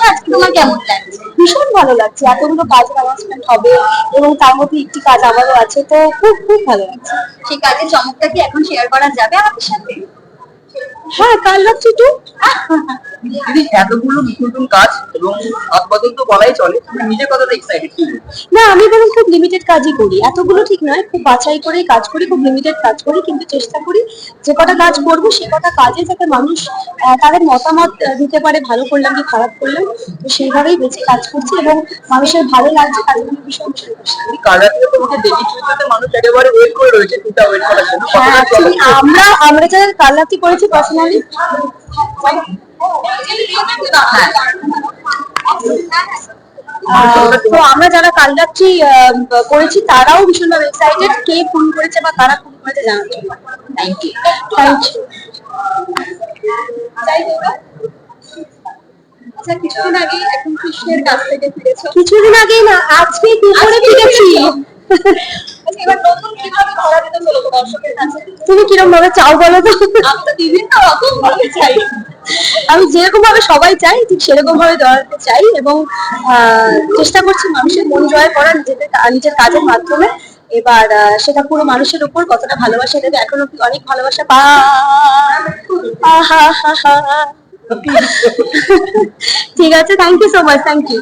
আজকে তোমার কেমন লাগছে ভীষণ ভালো লাগছে। এতগুলো কাজের অ্যানাউন্সমেন্ট হবে এবং তার মধ্যে একটি কাজ আমারও আছে তো খুব খুব ভালো লাগছে। সেই কাজের চমকটা কি এখন শেয়ার করা যাবে আমাদের সাথে? হ্যাঁ কাল রাত্রি টু দিদি এতগুলো নতুন কাজ এবং আপাতত তো বলাই চলে নিজের কতটা এক্সাইটেড না আমি বরং খুব লিমিটেড কাজই করি। এতগুলো ঠিক নয় খুব বাছাই করে কাজ করি খুব লিমিটেড কাজ করি কিন্তু চেষ্টা করি যে কটা কাজ করব সে কটা কাজে যাতে মানুষ তাদের মতামত দিতে পারে ভালো করলাম কি খারাপ করলাম তো সেইভাবেই বেঁচে কাজ করছি এবং মানুষের ভালো লাগছে কাজগুলো ভীষণ হ্যাঁ? আমরা আমরা যারা কালারটি করেছি পার্সোনালি তো আমরা যারা কালরাত্রি করেছি তারাও ভীষণভাবে এক্সাইটেড কে ফোন করেছে বা কারা ফোন করেছে জানার জন্য থ্যাংক ইউ থ্যাংক ইউ কিছুদিন আগে এখন কৃষ্ণের কাছ থেকে ফিরেছো। কিছুদিন আগেই না আজকে দুপুরে ফিরেছি? আচ্ছা, এবার নতুন কীভাবে ধরা দিতে চলেছো দর্শকের কাছে? তুমি কিরম ভাবে চাও বলো তো? আমি তো বিভিন্ন রকম ভাবে চাই। আমি যেরকম ভাবে সবাই চাই, ঠিক সেরকম ভাবে দাঁড়াতে চাই এবং চেষ্টা করছি মানুষের মন জয় করার নিজের কাজের মাধ্যমে। এবার সেটা পুরো মানুষের উপর কতটা ভালোবাসা দেবে? এখন অব্দি অনেক ভালোবাসা পা ঠিক আছে thank you so much thank you